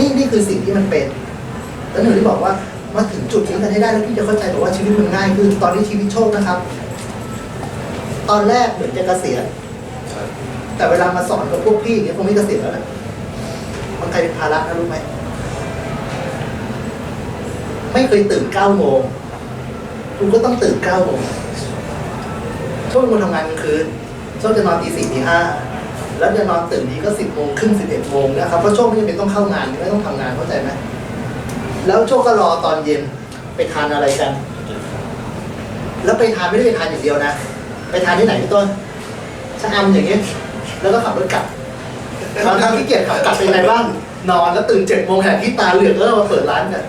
นี่นี่คือสิ่งที่มันเป็นแล้วหนูที่บอกว่ามาถึงจุดนี้กันให้ได้แล้วพี่จะเข้าใจบอกว่าชีวิตมันง่ายขึ้นตอนนี้ชีวิตโชคนะครับ ตอนแรกเหมือนจะเกษียณแต่เวลามาสอนกับพวกพี่อย่างเงี้ยคงไม่เกษียณแล้วนะมันกลายเป็นภาระนะรู้ไหมไม่เคยตื่นเก้าโมงคุณก็ต้องตื่นเก้าโมงโชคเป็นคนทำงานกลางคืนโชคจะนอนตีสี่ตีห้า แล้วจะนอนตื่นนี้ก็สิบโมงครึ่งสิบเอ็ดโมงนะครับเพราะโชคไม่จำเป็นต้องเข้างานไม่ต้องทำงานเข้าใจไหมแล้วโชคก็รอตอนเย็นไปทานอะไรกัน แล้วไปทานไม่ได้ไปทานอย่างเดียวนะ ไปทานที่ไหนพี่ต้นชะอำอย่างเงี้ยแล้วก็ขับรถกลับตอนทางที่เกียจขับกลับเป็นบ้างนอนแล้วตื่นเจ็ดโมงแทนที่ตาเหลือกแล้วมาเปิดร้านกัน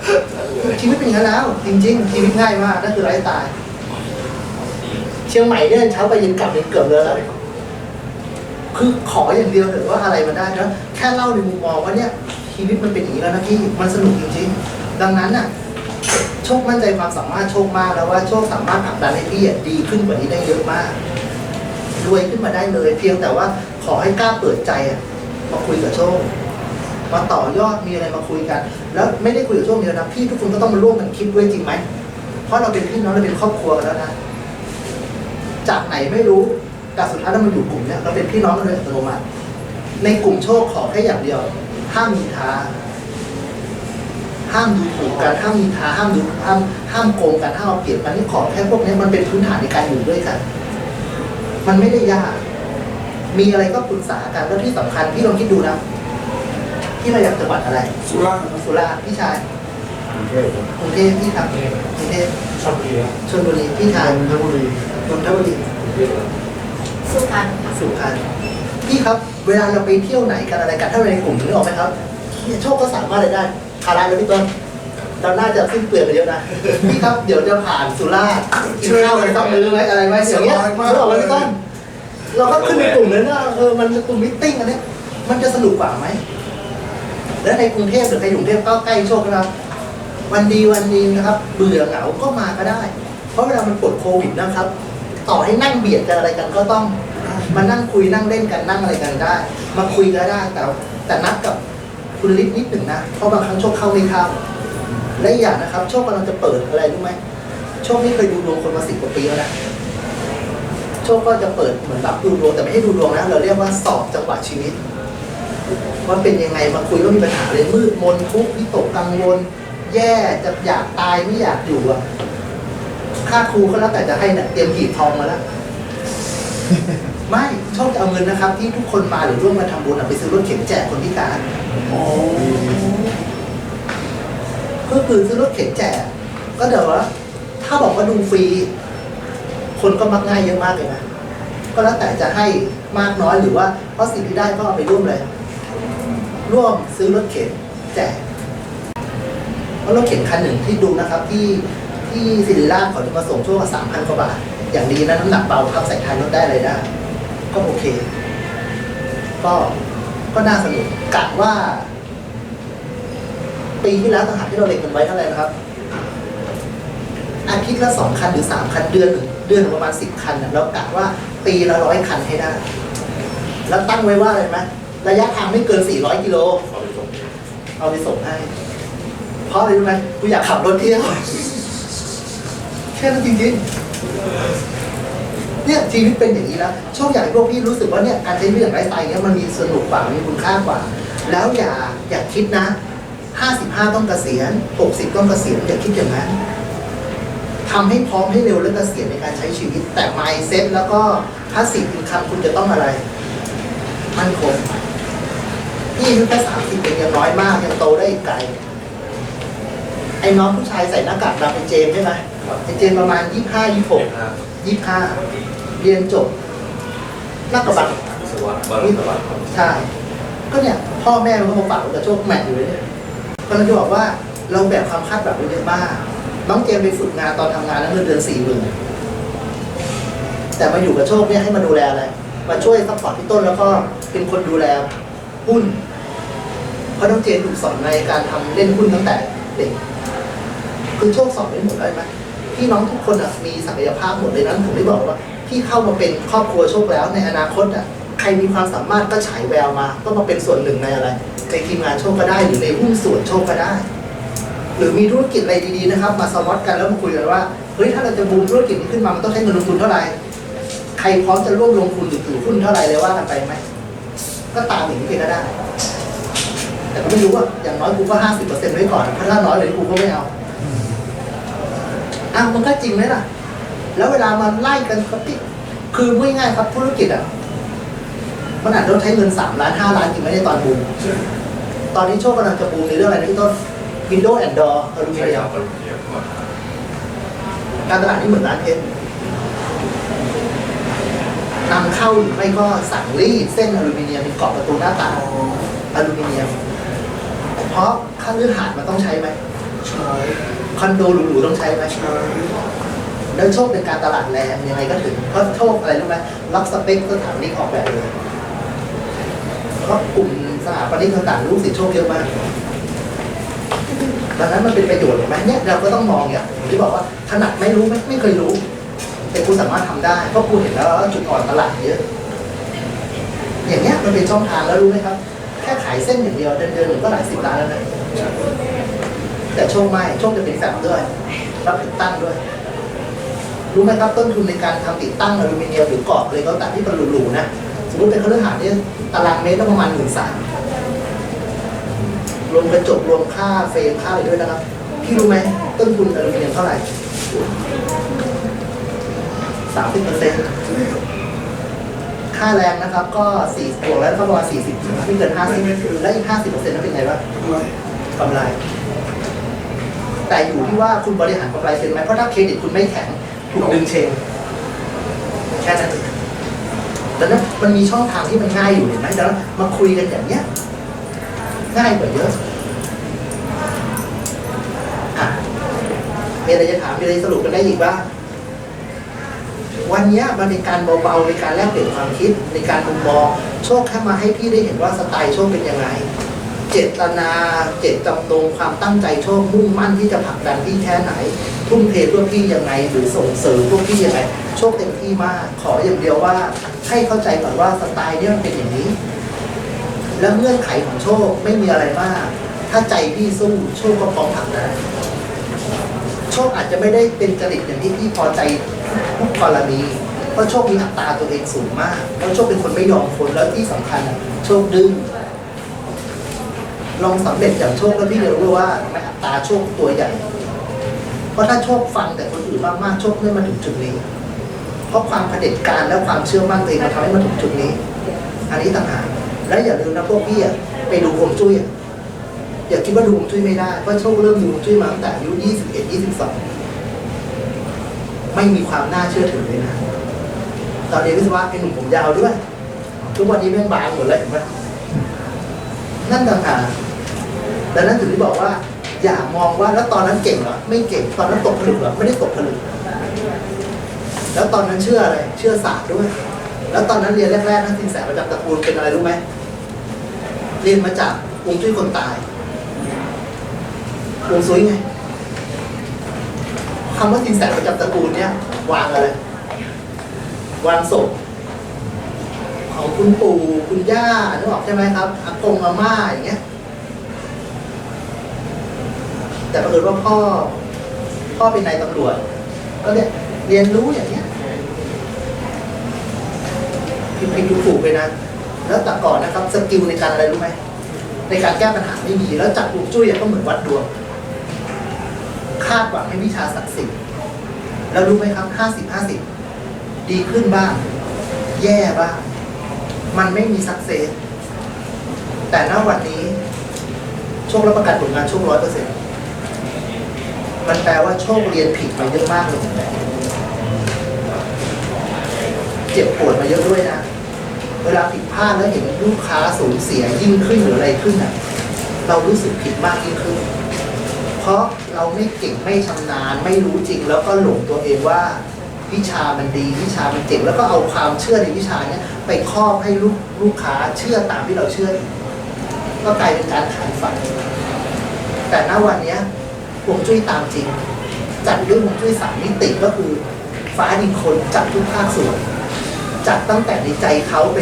ชีวิตเป็นอย่างนั้นแล้ว จริง ๆ ชีวิตง่ายมากนั่นคือไร้ตาย เชียงใหม่เนี่ยเช้าไปเย็นกลับยังเกือบเลย คือขออย่างเดียวเถอะว่าอะไรมันได้นะแค่เล่าในมุมมองว่าเนี่ยชีวิตมันเป็นอย่างนี้แล้วนะพี่มันสนุกจริงๆดังนั้นน่ะโชคมั่นใจความสามารถโชคมากแล้วว่าโชคสามารถผลักดันให้พี่ดีขึ้นกว่านี้ได้เยอะมากรวยขึ้นมาได้เลย เพียงแต่ว่าขอให้กล้าเปิดใจอะมาคุยกับโชคมาต่อยอดมีอะไรมาคุยกัน แล้วไม่ได้คุยกับโชคเดียวนะพี่ทุกคนก็ต้องมาร่วมกันคิดด้วยจริงไหมเพราะเราเป็นพี่น้องเราเป็นครอบครัวกันแล้วนะจากไหนไม่รู้ แต่สุดท้ายเรามาอยู่กลุ่มเนี้ยเราเป็นพี่น้องกันโดยอัตโนมัติ ในกลุ่มโชคขอแค่อย่างเดียว ห้ามมีท้า ห้ามดูถูกกันห้ามมีท้าห้ามดูห้ามห้ามโกงกันห้ามเอาเปรียบกันนี่ขอแค่พวกนี้มันเป็นพื้นฐานในการอยู่ด้วยกัน มันไม่ได้ยาก มีอะไรก็ปรึกษากันแล้วที่สำคัญพี่ลองคิดดูนะพี่มาจากจังหวัดอะไรสุราษฎร์สุราษฎร์พี่ชายกรุงเทพครับกรุงเทพพี่ทำกรุงเทพชลบุรีครับชลบุรีพี่ชายนนทบุรีนนทบุรีกรุงเทพครับ สุพรรณค่ะสุพรรณพี่ครับเวลาเราไปเที่ยวไหนกันอะไรกันถ้าเราในกลุ่มนึกออกไหมครับโชคก็สามารถเลยได้คาราเลยพี่ต้นเราน่าจะสิ้นเปลืองกันเยอะนะพี่ครับเดี๋ยวจะผ่านสุราษฎร์กินข้าวกันสักมื้อไหมอะไรไหมอย่างเงี้ยนึกออกไหมพี่ต้นเราก็ขึ้นในกลุ่มนั้นว่าเออมันเป็นกลุ่มมิทติ้งอันเนี้ยมันจะสนุกกว่าไหมแล้วในกรุงเทพหรือใครอยู่กรุงเทพก็ใกล้โชคนะครับวันดีวันดีนะครับ เบื่อเหงาก็มาก็ได้ เพราะเวลามันปลดโควิดนะครับ ต่อให้นั่งเบียดกันอะไรกันก็ต้องมานั่งคุยนั่งเล่นกันนั่งอะไรกันได้ มาคุยกันได้แต่แต่นัดกับคุณลิศนิดหนึ่งนะเพราะบางครั้งโชคเข้าไม่เข้าและอย่างนะครับ โชคกำลังจะเปิดอะไรรู้ไหมโชคไม่เคยดูดวงคนมาสิบกว่าปีแล้วนะโชคก็จะเปิดเหมือนรับดูดวงแต่ไม่ให้ดูดวงนะเราเรียกว่าสอบจังหวะชีวิตว่าเป็นยังไงมาคุยว่ามีปัญหาอะไรมืดมนทุกข์วิตกกังวล แย่จะอยากตายไม่อยากอยู่อะ ค่าครูก็แล้วแต่จะให้เนี่ยเตรียมหีบทองมาแล้วไม่โชคจะเอาเงินนะครับ ที่ทุกคนมาหรือร่วมกันทำบุญอะไปซื้อรถเข็นแจกคนพิการอ๋อก็คือซื้อรถเข็นแจก ก็เดี๋ยวว่าถ้าบอกว่าดูฟรี คนก็มักง่ายเยอะมากเลยนะก็แล้วแต่จะให้มากน้อยหรือว่าเพราะสิ่งที่ได้ก็เอาไปร่วมเลย ร่วมซื้อรถเข็นแจกเพราะรถเข็นคันหนึ่งที่ดูนะครับ ที่ ที่ศิริราชเขาจะมาส่งช่วงละสามพันกว่าบาท อย่างดีนะน้ำหนักเบาครับใส่ท้ายรถได้อะไรได้ ก็โอเค ก็ก็น่าสนุกกะว่า ปีที่แล้วต่างหากที่เราเล็งกันไว้เท่าไหร่นะครับ อาทิตย์ละสองคันหรือสามคันเดือนหนึ่งเดือนหนึ่งประมาณสิบคันน่ะเรากะว่าปีละร้อยคันให้ได้ แล้วตั้งไว้ว่าอะไรไหมระยะทางไม่เกินสี่ร้อยกิโลขอไปส่งเอาไปส่งให้ เพราะอะไรรู้ไหมกูอยากขับรถเที่ยว แค่นั้นจริงๆเนี่ยชีวิตเป็นอย่างนี้แล้วโชคอยากให้พวกพี่รู้สึกว่าเนี่ยการใช้ชีวิตอย่างไร้สไตล์เนี่ยมันมีสนุกกว่ามีคุณค่ากว่า แล้วอย่าอย่าคิดนะห้าสิบห้าต้องเกษียณหกสิบต้องเกษียณอย่าคิดอย่างนั้นทำให้พร้อมให้เร็วและเกษียณในการใช้ชีวิต แต่ mindset แล้วก็พาสซีฟอินคัมคุณจะต้องอะไร มั่นคงพี่อายุแค่สามสิบเองยังน้อยมากยังโตได้อีกไกล ไอ้น้องผู้ชายใส่หน้ากากดำเป็นเจมใช่ไหมไอ้เจมส์ประมาณยี่ห้ายี่หกยี่ห้าเรียนจบนักกระบังวิศวะบ้านวิศวะครับใช่ ก็เนี่ยพ่อแม่มันก็มาฝากไว้กับโชคแมทอยู่เลยเนี่ยก็เลยจะบอกว่าเราแบกความคาดหวังไว้เยอะมากน้องเจมส์ไปฝึกงานตอนทำงานแล้วเงินเดือนสี่หมื่นแต่มาอยู่กับโชคเนี่ยให้มาดูแลอะไรมาช่วยซัพพอร์ตพี่ต้นแล้วก็เป็นคนดูแลหุ้นเพราะน้องเจนถูกสอนในการทำเล่นหุ้นตั้งแต่เด็กคือโชคสอนไม่หมดเลยไหม พี่น้องทุกคนอะมีศักยภาพหมดเลยนั้นผมได้บอกว่าที่เข้ามาเป็นครอบครัวโชคแล้วในอนาคตอะใครมีความสามารถก็ฉายแววมา ก็มาเป็นส่วนหนึ่งในอะไรในทีมงานโชคก็ได้หรือในหุ้นส่วนโชคก็ได้ หรือมีธุรกิจอะไรดีๆนะครับ มาสวอตกันแล้วมาคุยกันว่าเฮ้ยถ้าเราจะบูมธุรกิจนี้ขึ้นมามันต้องใช้เงินลงทุนเท่าไหร่ใครพร้อมจะร่วมลงทุนหรือถือหุ้นเท่าไหร่เลยว่ากันไปไหมก็ตามอย่างนี้ไปก็ได้ แต่ก็ไม่รู้ว่าอย่างน้อยกูก็ห้าสิบเปอร์เซ็นต์ไว้ก่อนถ้าน้อยเลยกูก็ไม่เอา อ้าวมันก็จริงไหมล่ะ แล้วเวลามาไล่กันก็ติคือพูดง่ายๆครับธุรกิจอะมันอาจจะต้องใช้เงินสามล้านห้าล้านจริงไหมในตอนบูมตอนนี้โชคกำลังจะบูมในเรื่องอะไรนะพี่ต้น Windows and Door อลูมิใช่เนีคยรัมบอารมณ์เสียก่อนการตลาดนี่เหมือนร้านเพชรนำเข้าหรือไม่ก็สั่งรีดเส้นอลูมิเนียมเป็นกรอบประตูหน้าต่างอลูมิเนียม เพราะค่าเลือหาดมันต้องใช้ไหมใช่ คอนโดหรูๆต้องใช้ไหมใช่แล้วโชคเป็นการตลาดแรงยังไงก็ถึงเพราะโชคอะไรรู้ไหมล็อกสเปคสถาปนิกออกแบบเลยเพราะกลุ่มสถาปนิกต่างๆรู้สิทธิโชคเยอะมากดังนั้นมันเป็นประโยชน์เห็นไหมเนี่ยเราก็ต้องมองอย่างที่บอกว่าถนัดไม่รู้ไหมไม่เคยรู้ แต่กูสามารถทำได้เพราะกูเห็นแล้วจุดอ่อนตลาดเยอะ อย่างเนี้ยมันเป็นช่องทางแล้วรู้ไหมครับ แค่ขายเส้นอย่างเดียวเดินเดินๆก็หลายสิบล้านแล้วนะ แต่โชคไม่โชคจะเป็นแฟบด้วย รับติดตั้งด้วย รู้ไหมครับต้นทุนในการทำติดตั้งอลูมิเนียมหรือกรอบอะไรก็ตามที่เป็นหรูๆนะ สมมติเป็นเครื่องหาสน์เนี่ยตารางเมตรละประมาณหมื่นสามรวมกระจกรวมค่าเฟรมค่าอะไรด้วยนะครับพี่รู้ไหมต้นทุนอลูมิเนียมเท่าไหร่สามสิบเปอร์เซ็นต์ค่าแรงนะครับ ก็สี่บวกแล้วก็ประมาณสี่สิบไม่เกินห้าสิบและอีกห้าสิบเปอร์เซ็นต์นั้นเป็นไงวะทำไมกำไร แต่อยู่ที่ว่าคุณบริหารกำไรเป็นไหมเพราะถ้าเครดิตคุณไม่แข็งถูกดึงเชงแค่นั้นเองดังนั้นมันมีช่องทางที่มันง่ายอยู่เห็นไหมดังนั้นมาคุยกันอย่างเนี้ยง่ายกว่าเยอะอะมีอะไรจะถามมีอะไรสรุปกันได้อีกบ้างวันเนี้ยมันเป็นการเบาๆในการแลกเปลี่ยนความคิดในการมุมมองโชคแค่มาให้พี่ได้เห็นว่าสไตล์โชคเป็นยังไง เจตนาเจตจำนงความตั้งใจโชคมุ่งมั่นที่จะผลักดันพี่แค่ไหน ทุ่มเทเพื่อพี่ยังไง หรือส่งเสริมพวกพี่ยังไงโชคเต็มที่มาก ขออย่างเดียวว่าให้เข้าใจก่อนว่าสไตล์เนี่ยมันเป็นอย่างนี้ แล้วเงื่อนไขของโชคไม่มีอะไรมาก ถ้าใจพี่สู้โชคก็พร้อมผลักได้โชคอาจจะไม่ได้เป็นจริตอย่างที่พี่พอใจทุกกรณีเพราะโชคมีอัตราตัวเองสูงมาก แล้วโชคเป็นคนไม่ยอมคนแล้วที่สำคัญ โชคดื้อ ลองสำเร็จอย่างโชคแล้วพี่จะรู้ว่าไมอัตราโชคตัวใหญ่ เพราะถ้าโชคฟังแต่คนอื่นมากๆโชคไม่มาถึงจุดนี้ เพราะความเผด็จการและความเชื่อมั่นตัวเองมาทำให้มาถึงจุดนี้ อันนี้ต่างหากและอย่าลืมนะพวกพี่อะไปดูฮวงจุ้ยอย่าคิดว่าดูฮวงจุ้ยไม่ได้เพราะโชคเริ่มดูฮวงจุ้ยมาตั้งแต่อายุ21 22 ไม่มีความน่าเชื่อถือเลยนะตอนเรียนวิศวะเป็นหนุ่มผมยาวด้วย ทุกวันนี้แม่งบางหมดเลยเห็นไหมนั่นต่างหาก ดังนั้นถึงได้บอกว่าอย่ามองว่าแล้วตอนนั้นเก่งเหรอไม่เก่งตอนนั้นตกผลึกเหรอไม่ได้ตกผลึกแล้วตอนนั้นเชื่ออะไรเชื่อศาสตร์ด้วย แล้วตอนนั้นเรียนแรกๆนักสินแสประจำตระกูลเป็นอะไรรู้ไหมเรียนมาจากวงจุ้ยคนตายวงค์ซุยไงคำว่าสินแสประจำตระกูลเนี่ยวางอะไรวางศพของคุณปู่คุณย่านึกออกใช่ไหมครับอากงอาม่าอย่างเงี้ย แต่ปรากฏว่าพ่อพ่อเป็นนายตำรวจก็เนี่ยเรียนรู้อย่างเงี้ยผิดผิดถูกถูกไปนะ แล้วแต่ก่อนนะครับสกิลในการอะไรรู้ไหมในการแก้ปัญหาไม่มี แล้วจับลูกจุ้ยก็เหมือนวัดดวง คาดหวังให้วิชาศักดิ์สิทธิ์แล้วรู้ไหมครับห้าสิบห้าสิบดีขึ้นบ้าง แย่บ้าง มันไม่มีสักเซสแต่ณวันนี้โชครับประกันผลงานโชคร้อยเปอร์เซ็นต์ มันแปลว่าโชคเรียนผิดมาเยอะมากเลยเจ็บปวดมาเยอะด้วยนะ เวลาผิดพลาดแล้วเห็นลูกค้าสูญเสียยิ่งขึ้นหรืออะไรขึ้นอะ เรารู้สึกผิดมากยิ่งขึ้น เพราะเราไม่เก่งไม่ชำนาญไม่รู้จริงแล้วก็หลงตัวเองว่าวิชามันดีวิชามันเจ๋งแล้วก็เอาความเชื่อในวิชาเนี้ยไปครอบให้ลูกลูกค้าเชื่อตามที่เราเชื่อ ก็กลายเป็นการขายฝัน แต่ณวันเนี้ย วงจุ้ยตามจริง จัดด้วยฮวงจุ้ยสามมิติก็คือฟ้าดินคนจัดทุกภาคส่วน จัดตั้งแต่ในใจเขาไป